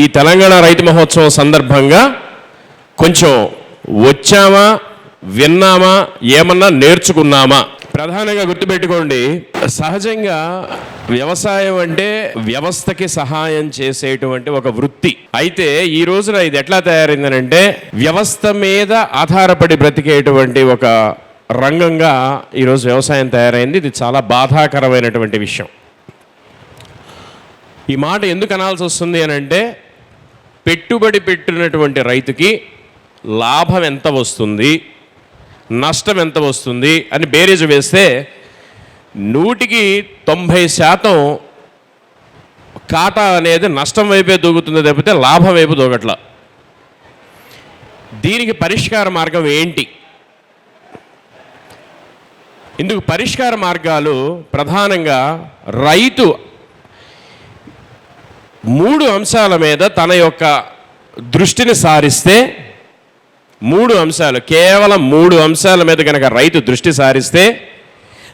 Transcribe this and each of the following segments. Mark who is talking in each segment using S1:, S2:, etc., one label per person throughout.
S1: ఈ తెలంగాణ రైతు మహోత్సవం సందర్భంగా కొంచెం వచ్చామా విన్నామా ఏమన్నా నేర్చుకున్నామా? ప్రధానంగా గుర్తుపెట్టుకోండి సహజంగా వ్యవసాయం అంటే వ్యవస్థకి సహాయం చేసేటువంటి ఒక వృత్తి. అయితే ఈ రోజున ఇది ఎట్లా తయారైందనంటే వ్యవస్థ మీద ఆధారపడి బ్రతికేటువంటి ఒక రంగంగా ఈరోజు వ్యవసాయం తయారైంది. ఇది చాలా బాధాకరమైనటువంటి విషయం. ఈ మాట ఎందుకు అనాల్సి వస్తుంది అని అంటే పెట్టుబడి పెట్టినటువంటి రైతుకి లాభం ఎంత వస్తుంది? నష్టం ఎంత వస్తుంది? అని బేరీజు వేస్తే నూటికి తొంభై శాతం కాటా అనేది నష్టం వైపే దూగుతుంది తప్పితే లాభం వైపు దూకట్ల. దీనికి పరిష్కార మార్గం ఏంటి? ఇందుకు పరిష్కార మార్గాలు ప్రధానంగా రైతు మూడు అంశాల మీద తన యొక్క దృష్టిని సారిస్తే మూడు అంశాలు కేవలం మూడు అంశాల మీద కనుక రైతు దృష్టి సారిస్తే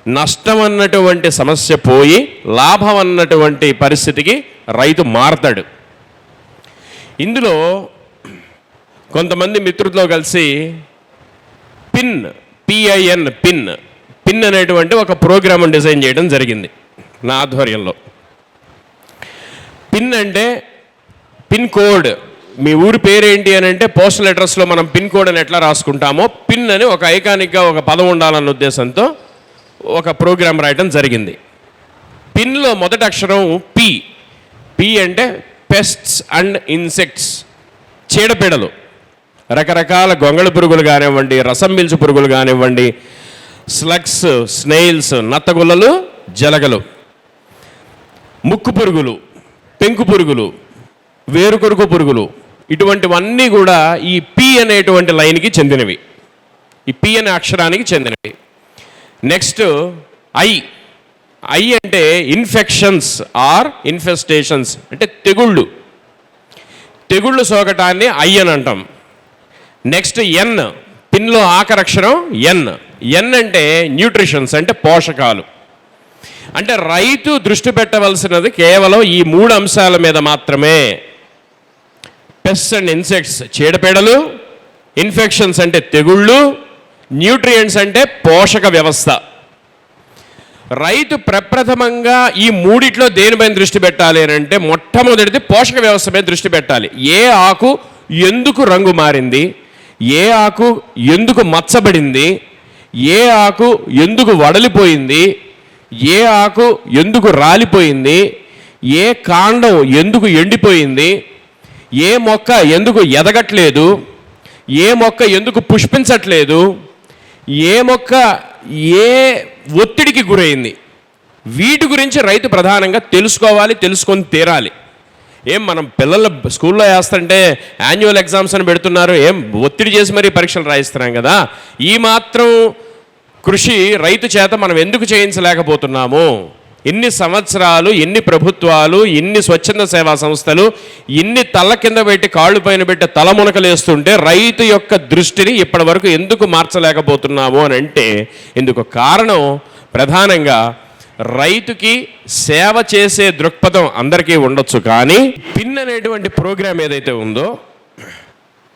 S1: నష్టం అన్నటువంటి సమస్య పోయి లాభం అన్నటువంటి పరిస్థితికి రైతు మారతాడు. ఇందులో కొంతమంది మిత్రులతో కలిసి పిన్ పిఐఎన్ పిన్ పిన్ అనేటువంటి ఒక ప్రోగ్రామ్ డిజైన్ చేయడం జరిగింది నా ఆధ్వర్యంలో. పిన్ అంటే పిన్ కోడ్. మీ ఊరి పేరేంటి అని అంటే పోస్టల్ అడ్రస్లో మనం పిన్ కోడ్ అని ఎట్లా రాసుకుంటామో పిన్ అని ఒక ఐకానిక్గా ఒక పదం ఉండాలన్న ఉద్దేశంతో ఒక ప్రోగ్రామ్ రాయటం జరిగింది. పిన్లో మొదటి అక్షరం పి పి అంటే పెస్ట్స్ అండ్ ఇన్సెక్ట్స్ చీడపీడలు. రకరకాల గొంగళి పురుగులు కానివ్వండి రసం పీల్చు పురుగులు కానివ్వండి స్లగ్స్ స్నేయిల్స్ నత్తగుల్లలు జలగలు. ముక్కు పురుగులు. పెంకు పురుగులు వేరుకొరుకు పురుగులు ఇటువంటివన్నీ కూడా ఈ పి అనేటువంటి లైన్కి చెందినవి. ఈ పి అనే అక్షరానికి చెందినవి. నెక్స్ట్ ఐ ఐ అంటే ఇన్ఫెక్షన్స్ ఆర్ ఇన్ఫెస్టేషన్స్ అంటే తెగుళ్ళు. తెగుళ్ళు సోకటాన్ని ఐ అని అంటాం. నెక్స్ట్ ఎన్ పిన్లో ఆఖరక్షరం ఎన్ ఎన్ అంటే న్యూట్రిషన్స్ అంటే పోషకాలు. అంటే రైతు దృష్టి పెట్టవలసినది కేవలం ఈ మూడు అంశాల మీద మాత్రమే. పెస్ అండ్ ఇన్సెక్ట్స్ చీడపీడలు ఇన్ఫెక్షన్స్ అంటే తెగుళ్ళు న్యూట్రియంట్స్ అంటే పోషక వ్యవస్థ. రైతు ప్రప్రథమంగా ఈ మూడిట్లో దేనిపైన దృష్టి పెట్టాలి అని అంటే మొట్టమొదటిది పోషక వ్యవస్థ మీద దృష్టి పెట్టాలి. ఏ ఆకు ఎందుకు రంగు మారింది? ఏ ఆకు ఎందుకు మచ్చబడింది? ఏ ఆకు ఎందుకు వడలిపోయింది? ఏ ఆకు ఎందుకు రాలిపోయింది? ఏ కాండం ఎందుకు ఎండిపోయింది? ఏ మొక్క ఎందుకు ఎదగట్లేదు? ఏ మొక్క ఎందుకు పుష్పించట్లేదు? ఏ మొక్క ఏ ఒత్తిడికి గురైంది? వీటి గురించి రైతు ప్రధానంగా తెలుసుకోవాలి తెలుసుకొని తీరాలి. ఏం మనం పిల్లలు స్కూల్లో వేస్తుంటే యాన్యువల్ ఎగ్జామ్స్ అని పెడుతున్నారు ఏం ఒత్తిడి చేసి మరీ పరీక్షలు రాయిస్తున్నాం కదా? ఈ మాత్రం కృషి రైతు చేత మనం ఎందుకు చేయించలేకపోతున్నాము? ఎన్ని సంవత్సరాలు ఎన్ని ప్రభుత్వాలు ఎన్ని స్వచ్ఛంద సేవా సంస్థలు ఇన్ని తల కింద పెట్టి కాళ్ళు పైన పెట్టి తలమునకలేస్తుంటే రైతు యొక్క దృష్టిని ఇప్పటి వరకు ఎందుకు మార్చలేకపోతున్నాము అని అంటే ఇందుకు కారణం ప్రధానంగా రైతుకి సేవ చేసే దృక్పథం అందరికీ ఉండొచ్చు కానీ పిన్ అనేటువంటి ప్రోగ్రాం ఏదైతే ఉందో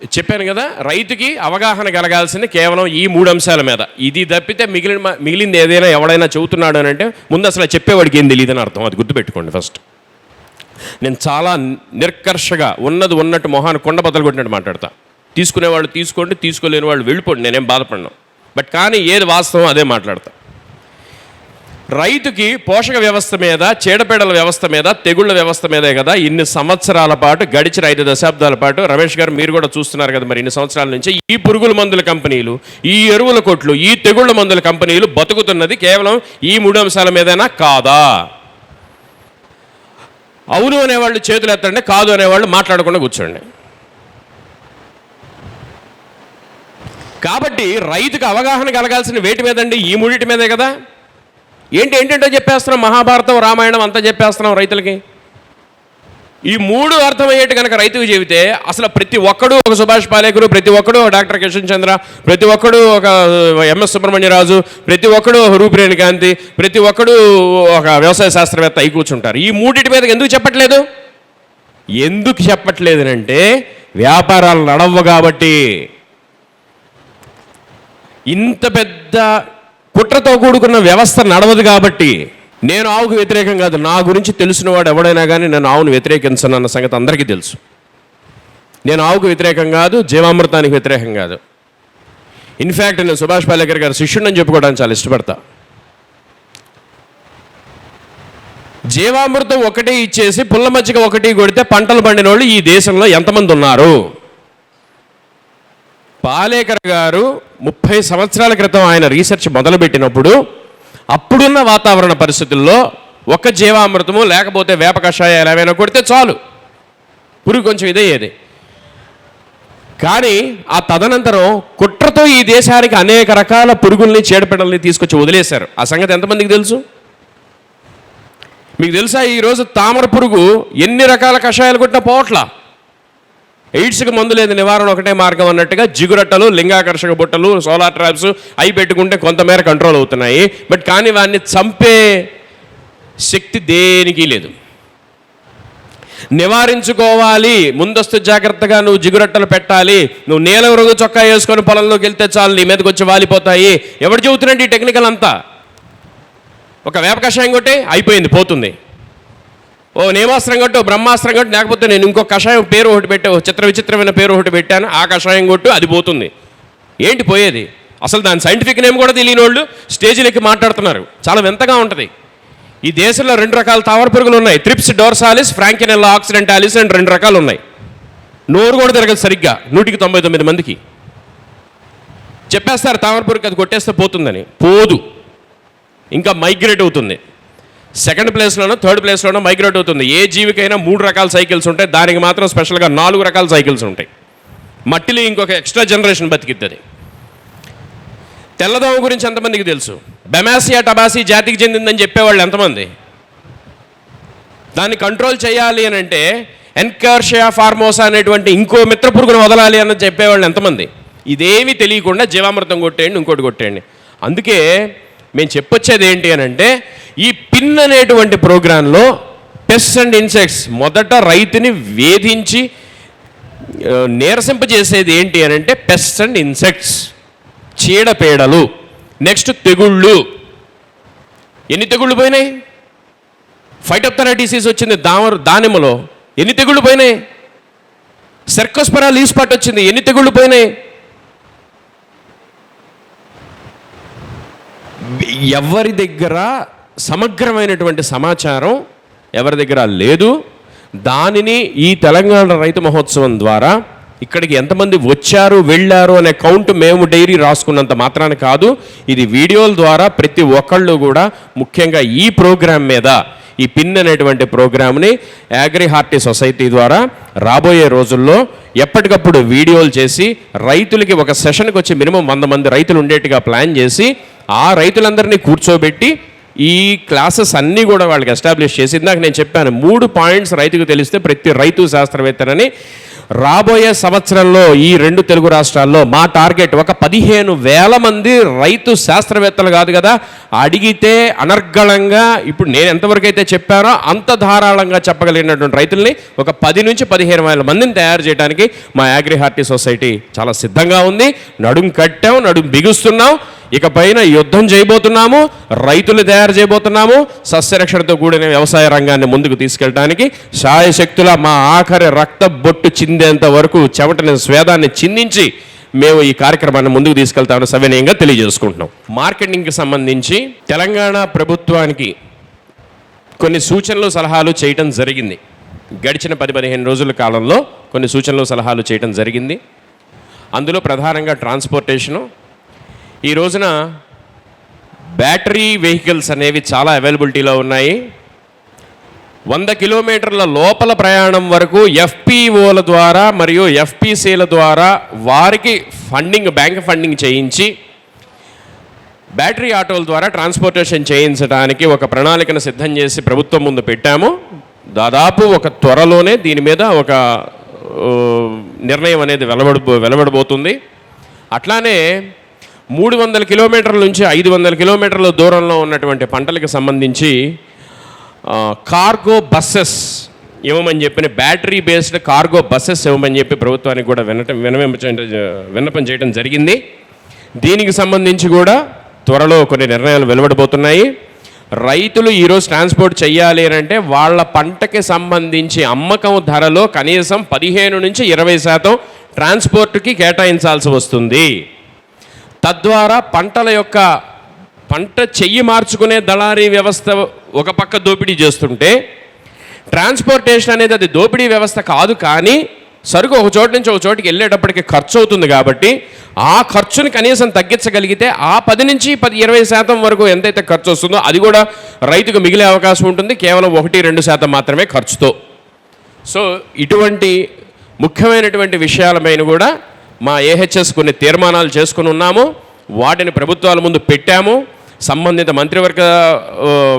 S1: చెప్పాను కదా రైతుకి అవగాహన కలగాల్సింది కేవలం ఈ మూడు అంశాల మీద. ఇది తప్పితే మిగిలిన మిగిలింది ఏదైనా ఎవడైనా చెబుతున్నాడు అని అంటే ముందు అసలు చెప్పేవాడికి ఏం తెలియదని అర్థం. అది గుర్తుపెట్టుకోండి ఫస్ట్. నేను చాలా నిర్కర్షగా ఉన్నది ఉన్నట్టు మొహాన్ని కొండ బద్దలు కొట్టినట్టు మాట్లాడతా. తీసుకునేవాళ్ళు తీసుకోండి తీసుకోలేని వాళ్ళు వెళ్ళిపోండి నేనేం బాధపడను. బట్ కానీ ఏది వాస్తవం అదే మాట్లాడతా. రైతుకి పోషక వ్యవస్థ మీద చీడపీడల వ్యవస్థ మీద తెగుళ్ళ వ్యవస్థ మీదే కదా ఇన్ని సంవత్సరాల పాటు గడిచిన ఐదు దశాబ్దాల పాటు రమేష్ గారు మీరు కూడా చూస్తున్నారు కదా మరి ఇన్ని సంవత్సరాల నుంచి ఈ పురుగుల మందుల కంపెనీలు ఈ ఎరువుల కొట్లు ఈ తెగుళ్ళ మందుల కంపెనీలు బతుకుతున్నది కేవలం ఈ మూడు అంశాల మీదైనా? కాదా? అవును అనేవాళ్ళు చేతులు ఎత్తండి కాదు అనేవాళ్ళు మాట్లాడకుండా కూర్చోండి. కాబట్టి రైతుకు అవగాహన కలగాల్సిన వేటి మీదండి? ఈ మూడిటి మీదే కదా? ఏంటి ఏంటంటో చెప్పేస్తున్నాం మహాభారతం రామాయణం అంతా చెప్పేస్తున్నాం రైతులకి? ఈ మూడు అర్థమయ్యేట్టు కనుక రైతుకు చెబితే అసలు ప్రతి ఒక్కడు ఒక సుభాష్ పాలేకరు ప్రతి ఒక్కడు ఒక డాక్టర్ కిషన్ చంద్ర ప్రతి ఒక్కడు ఒక ఎంఎస్ సుబ్రహ్మణ్యరాజు ప్రతి ఒక్కడు ఒక రూపిరేణి కాంతి ప్రతి ఒక్కడు ఒక వ్యవసాయ శాస్త్రవేత్త అయి కూర్చుంటారు. ఈ మూడింటి మీద ఎందుకు చెప్పట్లేదు? ఎందుకు చెప్పట్లేదనంటే వ్యాపారాలు నడవ్వ కాబట్టి. ఇంత పెద్ద పుట్రతో కూడుకున్న వ్యవస్థ నడవదు కాబట్టి నేను ఆవుకు వ్యతిరేకం కాదు. నా గురించి తెలిసిన వాడు ఎవడైనా కానీ నేను ఆవును వ్యతిరేకించను అన్న సంగతి అందరికీ తెలుసు. నేను ఆవుకు వ్యతిరేకం కాదు జీవామృతానికి వ్యతిరేకం కాదు. ఇన్ఫ్యాక్ట్ నేను సుభాష్ పాలేకర్ గారి శిష్యుడిని చెప్పుకోవడానికి చాలా ఇష్టపడతా. జీవామృతం ఒకటి ఇచ్చేసి పుల్ల మజ్జిగ ఒకటి కొడితే పంటలు పండిన వాళ్ళు ఈ దేశంలో ఎంతమంది ఉన్నారు? పాలేకర్ గారు ముప్పై సంవత్సరాల క్రితం ఆయన రీసెర్చ్ మొదలుపెట్టినప్పుడు అప్పుడున్న వాతావరణ పరిస్థితుల్లో ఒక జీవామృతము లేకపోతే వేప కషాయాలు ఏమైనా కొడితే చాలు. పురుగు కొంచెం ఇదయ్యేది. కానీ ఆ తదనంతరం కుట్రతో ఈ దేశానికి అనేక రకాల పురుగుల్ని చీడపిడల్ని తీసుకొచ్చి వదిలేశారు. ఆ సంగతి ఎంతమందికి తెలుసు? మీకు తెలుసా ఈరోజు తామర పురుగు ఎన్ని రకాల కషాయాలు కొట్టినా పోవట్లా? ఎయిడ్స్కి మందు లేదు నివారణ ఒకటే మార్గం అన్నట్టుగా జిగురట్టలు లింగాకర్షక బుట్టలు సోలార్ ట్రాప్స్ అవి పెట్టుకుంటే కొంతమేర కంట్రోల్ అవుతున్నాయి. బట్ కానీ వాడిని చంపే శక్తి దేనికి లేదు. నివారించుకోవాలి. ముందస్తు జాగ్రత్తగా నువ్వు జిగురట్టలు పెట్టాలి. నువ్వు నీలం రంగు చొక్కా వేసుకొని పొలంలోకి వెళ్తే చాలు నీ మీదకి వచ్చి వాలిపోతాయి. ఎవరు చెబుతున్నాడు ఈ టెక్నికల్ అంతా? ఒక వేపకషాయం కొట్టే అయిపోయింది పోతుంది. ఓ నేమాస్త్రం కొట్టు బ్రహ్మాస్త్రం కొట్టు లేకపోతే నేను ఇంకో కషాయం పేరు ఒకటి పెట్టా చిత్ర విచిత్రమైన పేరు ఒకటి పెట్టాను ఆ కషాయం కొట్టు అది పోతుంది. ఏంటి పోయేది? అసలు దాని సైంటిఫిక్ నేమ్ కూడా తెలియని వాళ్ళు స్టేజీలకి మాట్లాడుతున్నారు. చాలా వింతగా ఉంటుంది. ఈ దేశంలో రెండు రకాల తావర పురుగులు ఉన్నాయి. త్రిప్స్ డోర్సాలిస్ ఫ్రాంకినెల్లా ఆక్సిడెంటాలిస్ అని రెండు రకాలు ఉన్నాయి. నోరు కూడా తిరగదు సరిగ్గా నూటికి తొంభై తొమ్మిది మందికి. చెప్పేస్తారు తామర పురుగు అది కొట్టేస్తే పోతుందని. పోదు. ఇంకా మైగ్రేట్ అవుతుంది. సెకండ్ ప్లేస్లోనో థర్డ్ ప్లేస్లోనో మైగ్రేట్ అవుతుంది. ఏ జీవికైనా మూడు రకాల సైకిల్స్ ఉంటాయి. దానికి మాత్రం స్పెషల్గా నాలుగు రకాల సైకిల్స్ ఉంటాయి. మట్టిలో ఇంకొక ఎక్స్ట్రా జనరేషన్ బతికిద్ది తెల్లదోమ గురించి ఎంతమందికి తెలుసు? బెమాసియా టబాసి జాతికి చెందిందని చెప్పేవాళ్ళు ఎంతమంది? దాన్ని కంట్రోల్ చేయాలి అని అంటే ఎన్కర్షియా ఫార్మోసా అనేటువంటి ఇంకో మిత్ర పురుగును వదలాలి అని చెప్పేవాళ్ళు ఎంతమంది? ఇదేమీ తెలియకుండా జీవామృతం కొట్టేయండి ఇంకోటి కొట్టేయండి. అందుకే మేము చెప్పొచ్చేది ఏంటి అని అంటే ఈ పిన్ అనేటువంటి ప్రోగ్రాంలో పెస్ట్ అండ్ ఇన్సెక్ట్స్ మొదట రైతుని వేధించి నీరసింపజేసేది ఏంటి అని అంటే పెస్ట్ అండ్ ఇన్సెక్ట్స్ చీడపీడలు నెక్స్ట్ తెగుళ్ళు. ఎన్ని తెగుళ్ళు పోయినాయి? ఫైటోప్తరా డిసీజ్ వచ్చింది దామరు దానిమ్మలో. ఎన్ని తెగుళ్ళు పోయినాయి? సెర్కోస్పరా లీవ్ వచ్చింది. ఎన్ని తెగుళ్ళు పోయినాయి? ఎవరి దగ్గర సమగ్రమైనటువంటి సమాచారం ఎవరి దగ్గర లేదు. దానిని ఈ తెలంగాణ రైతు మహోత్సవం ద్వారా ఇక్కడికి ఎంతమంది వచ్చారు వెళ్ళారు అనే కౌంట్ మేము డైరీ రాసుకున్నంత మాత్రాన కాదు. ఇది వీడియోల ద్వారా ప్రతి ఒక్కళ్ళు కూడా ముఖ్యంగా ఈ ప్రోగ్రాం మీద ఈ పిన్ అనేటువంటి ప్రోగ్రామ్ని యాగ్రిహార్టీ సొసైటీ ద్వారా రాబోయే రోజుల్లో ఎప్పటికప్పుడు వీడియోలు చేసి రైతులకి ఒక సెషన్కి వచ్చి మినిమం వంద మంది రైతులు ఉండేట్టుగా ప్లాన్ చేసి ఆ రైతులందరినీ కూర్చోబెట్టి ఈ క్లాసెస్ అన్నీ కూడా వాళ్ళకి ఎస్టాబ్లిష్ చేసి ఇందాక నేను చెప్పాను మూడు పాయింట్స్ రైతుకు తెలిస్తే ప్రతి రైతు శాస్త్రవేత్తనని. రాబోయే సంవత్సరంలో ఈ రెండు తెలుగు రాష్ట్రాల్లో మా టార్గెట్ ఒక పదిహేను వేల మంది రైతు శాస్త్రవేత్తలు కాదు కదా అడిగితే అనర్గళంగా ఇప్పుడు నేను ఎంతవరకు అయితే చెప్పానో అంత ధారాళంగా చెప్పగలిగినటువంటి రైతుల్ని ఒక పది నుంచి పదిహేను వేల మందిని తయారు చేయడానికి మా అగ్రిహార్టీ సొసైటీ చాలా సిద్ధంగా ఉంది. నడుం కట్టాం నడుం బిగుస్తున్నాం. ఇక పైన యుద్ధం చేయబోతున్నాము రైతులు తయారు చేయబోతున్నాము సస్యరక్షణతో కూడిన వ్యవసాయ రంగాన్ని ముందుకు తీసుకెళ్ళడానికి శాయశక్తుల మా ఆఖరి రక్త బొట్టు చిందేంత వరకు చెమటని స్వేదాన్ని చిందించి మేము ఈ కార్యక్రమాన్ని ముందుకు తీసుకెళ్తామని సవినయంగా తెలియజేసుకుంటున్నాం. మార్కెటింగ్కి సంబంధించి తెలంగాణ ప్రభుత్వానికి కొన్ని సూచనలు సలహాలు చేయటం జరిగింది. గడిచిన పది పదిహేను రోజుల కాలంలో కొన్ని సూచనలు సలహాలు చేయటం జరిగింది. అందులో ప్రధానంగా ట్రాన్స్పోర్టేషను ఈ రోజున బ్యాటరీ వెహికల్స్ అనేవి చాలా అవైలబిలిటీలో ఉన్నాయి. వంద కిలోమీటర్ల లోపల ప్రయాణం వరకు ఎఫ్పిఓల ద్వారా మరియు ఎఫ్పిసిల ద్వారా వారికి ఫండింగ్ బ్యాంక్ ఫండింగ్ చేయించి బ్యాటరీ ఆటోల ద్వారా ట్రాన్స్పోర్టేషన్ చేయించడానికి ఒక ప్రణాళికను సిద్ధం చేసి ప్రభుత్వం ముందు పెట్టాము. దాదాపు ఒక త్వరలోనే దీని మీద ఒక నిర్ణయం అనేది వెలువడబో వెలబడబోతుంది. అట్లానే మూడు వందల కిలోమీటర్ల నుంచి ఐదు వందల కిలోమీటర్ల దూరంలో ఉన్నటువంటి పంటలకు సంబంధించి కార్గో బస్సెస్ ఇవ్వమని చెప్పిన బ్యాటరీ బేస్డ్ కార్గో బస్సెస్ ఇవ్వమని చెప్పి ప్రభుత్వానికి కూడా వినటం వినవించ విన్నపం చేయడం జరిగింది. దీనికి సంబంధించి కూడా త్వరలో కొన్ని నిర్ణయాలు వెలువడబోతున్నాయి. రైతులు ఈరోజు ట్రాన్స్పోర్ట్ చేయాలి అని అంటే వాళ్ళ పంటకి సంబంధించి అమ్మకం ధరలో కనీసం పదిహేను నుంచి ఇరవై శాతం ట్రాన్స్పోర్ట్కి కేటాయించాల్సి వస్తుంది. తద్వారా పంటల యొక్క పంట చెయ్యి మార్చుకునే దళారీ వ్యవస్థ ఒక పక్క దోపిడీ చేస్తుంటే ట్రాన్స్పోర్టేషన్ అనేది అది దోపిడీ వ్యవస్థ కాదు కానీ సరుకు ఒక చోటు నుంచి ఒక చోటికి వెళ్ళేటప్పటికి ఖర్చు అవుతుంది కాబట్టి ఆ ఖర్చుని కనీసం తగ్గించగలిగితే ఆ పది నుంచి పది ఇరవై శాతం వరకు ఎంతైతే ఖర్చు వస్తుందో అది కూడా రైతుకు మిగిలే అవకాశం ఉంటుంది. కేవలం ఒకటి రెండు శాతం మాత్రమే ఖర్చుతో. సో ఇటువంటి ముఖ్యమైనటువంటి విషయాలపైన కూడా మా ఏహెచ్ఎస్ కొన్ని తీర్మానాలు చేసుకుని ఉన్నాము. వాటిని ప్రభుత్వాల ముందు పెట్టాము. సంబంధిత మంత్రివర్గ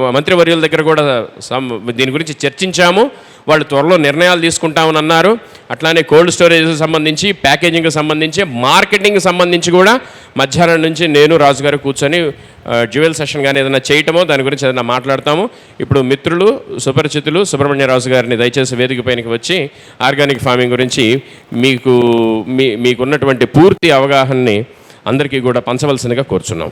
S1: మంత్రివర్యుల దగ్గర కూడా సం- దీని గురించి చర్చించాము. వాళ్ళు త్వరలో నిర్ణయాలు తీసుకుంటామని అన్నారు. అట్లానే కోల్డ్ స్టోరేజ్ సంబంధించి ప్యాకేజింగ్కి సంబంధించి మార్కెటింగ్ సంబంధించి కూడా మధ్యాహ్నం నుంచి నేను రాజు గారు కూర్చొని జ్యువెల్ సెషన్ కానీ ఏదైనా చేయటమో దాని గురించి ఏదైనా మాట్లాడతాము. ఇప్పుడు మిత్రులు సుపరిచితులు సుబ్రహ్మణ్య రాజు గారిని దయచేసి వేదిక పైనకి వచ్చి ఆర్గానిక్ ఫార్మింగ్ గురించి మీకు మీ మీకున్నటువంటి పూర్తి అవగాహనని అందరికీ కూడా పంచవలసిందిగా కోరుచున్నాం.